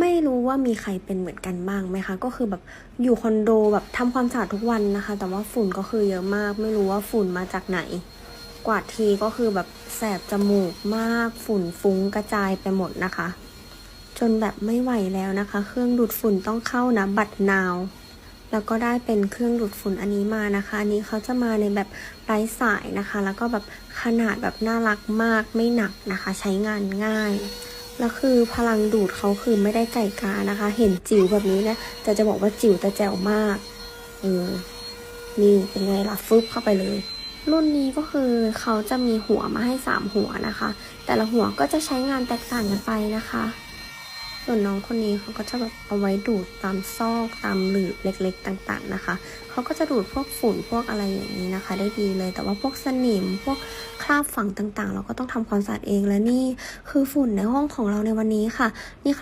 ไม่รู้ว่ามีใครเป็นเหมือนกันบ้างไหมคะ ก็คือแบบอยู่คอนโดแบบทำความสะอาดทุกวันนะคะ แต่ว่าฝุ่นก็คือเยอะมาก ไม่รู้ว่าฝุ่นมาจากไหน กวาดทีก็คือแบบแสบจมูกมาก ฝุ่นฟุ้งกระจายไปหมดนะคะ จนแบบไม่ไหวแล้วนะคะ เครื่องดูดฝุ่นต้องเข้านะบัตรนาวแล้วก็ได้เป็นเครื่องดูดฝุ่นอันนี้มานะคะ อันนี้เขาจะมาในแบบไร้สายนะคะ แล้วก็แบบขนาดแบบน่ารักมากไม่หนักนะคะ ใช้งานง่าย แล้วคือพลังดูดเขาคือไม่ได้ไก่กานะคะ เห็นจิ๋วแบบนี้นะแต่จะบอกว่าจิ๋วแต่แจ๋วมากเออนี่เป็นไงล่ะฟึบเข้าไปเลย รุ่นนี้ก็คือเขาจะมีหัวมาให้สามหัวนะคะ แต่ละหัวก็จะใช้งานแตกต่างกันไปนะคะ ส่วนน้องคนนี้เขาก็จะแบบเอาไว้ดูดตามซอกตามหลืบเล็กๆต่างๆนะคะ เขาก็จะดูดพวกฝุ่นพวกอะไรอย่างนี้นะคะ ได้ดีเลย แต่ว่าพวกสนิมพวกคราบฝังต่างๆ เราก็ต้องทำความสะอาดเองและนี่คือฝุ่นในห้องของเราในวันนี้ค่ะนี่ค่ะ